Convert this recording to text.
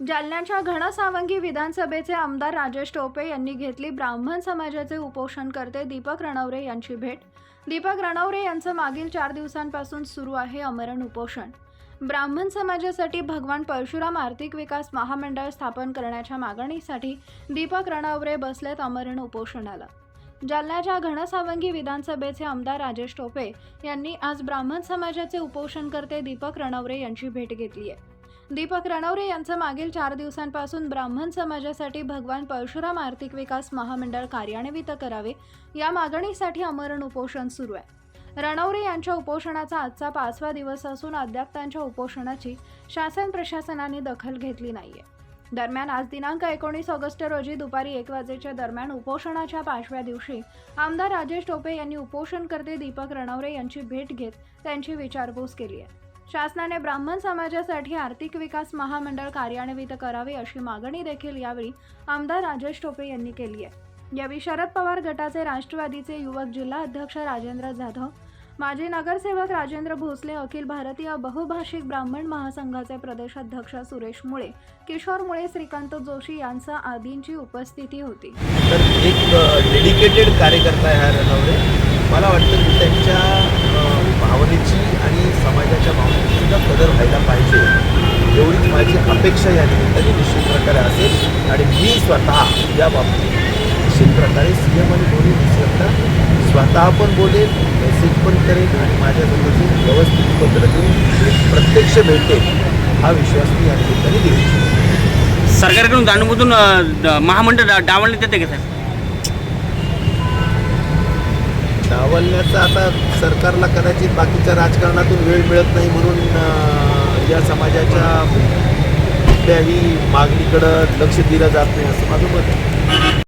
जालन्याच्या घनसावंगी विधानसभेचे आमदार राजेश टोपे यांनी घेतली ब्राह्मण समाजाचे उपोषणकर्ते दीपक रणवरे यांची भेट. दीपक रणवरे यांचं मागील चार दिवसांपासून सुरू आहे अमरण उपोषण. ब्राह्मण समाजासाठी भगवान परशुराम आर्थिक विकास महामंडळ स्थापन करण्याच्या मागणीसाठी दीपक रणवरे बसलेत अमरण उपोषणाला. जालन्याच्या घनसावंगी विधानसभेचे आमदार राजेश टोपे यांनी आज ब्राह्मण समाजाचे उपोषणकर्ते दीपक रणवरे यांची भेट घेतली आहे. दीपक रणवरे यांचं मागील चार दिवसांपासून ब्राह्मण समाजासाठी भगवान परशुराम आर्थिक विकास महामंडळ कार्यान्वित करावे. या मागणीसाठी अमरण उपोषण सुरू आहे. रणवरे यांच्या उपोषणाचा आजचा पाचवा दिवस असून अद्याप त्यांच्या उपोषणाची शासन प्रशासनाने दखल घेतली नाहीये. दरम्यान आज दिनांक एकोणीस ऑगस्ट रोजी दुपारी एक वाजेच्या दरम्यान उपोषणाच्या पाचव्या दिवशी आमदार राजेश टोपे यांनी उपोषणकर्ते दीपक रणवरे यांची भेट घेत त्यांची विचारपूस केली आहे. शासनाने ब्राह्मण समाजासाठी आर्थिक विकास महामंडळ कार्यान्वित करावे अशी मागणी देखील यावेळी आमदार राजेश टोपे यांनी केली आहे. यावेळी शरद पवार गटाचे राष्ट्रवादीचे युवक जिल्हा अध्यक्ष राजेंद्र जाधव माजी नगरसेवक राजेंद्र भोसले अखिल भारतीय बहुभाषिक ब्राह्मण महासंघाचे प्रदेशाध्यक्ष सुरेश मुळे किशोर मुळे श्रीकांत जोशी यांचा आदींची उपस्थिती होती. तर एक डेडिकेटेड कार्यकर्ता आहे हा मला वाटतं की त्यांच्या भावनेची माझी अपेक्षा या निमित्ताने निश्चित प्रकारे असेल. आणि मी स्वतः या बाबतीत निश्चित प्रकारे सी एम आणि दोन्ही विसरता स्वतः पण बोलेल मेसेज पण करेन आणि माझ्यासोबत व्यवस्थित पत्र देऊन प्रत्यक्ष भेटेल हा विश्वास मी या निमित्ताने देऊ इच्छितो. सरकारकडून ड- महामंडळ डावलण्यात येते का साहेब? डावलण्याचा आता सरकारला कदाचित बाकीच्या राजकारणातून वेळ मिळत नाही म्हणून या समाजाच्या कुठल्याही मागणीकडं लक्ष दिलं जात नाही असं माझं मत आहे.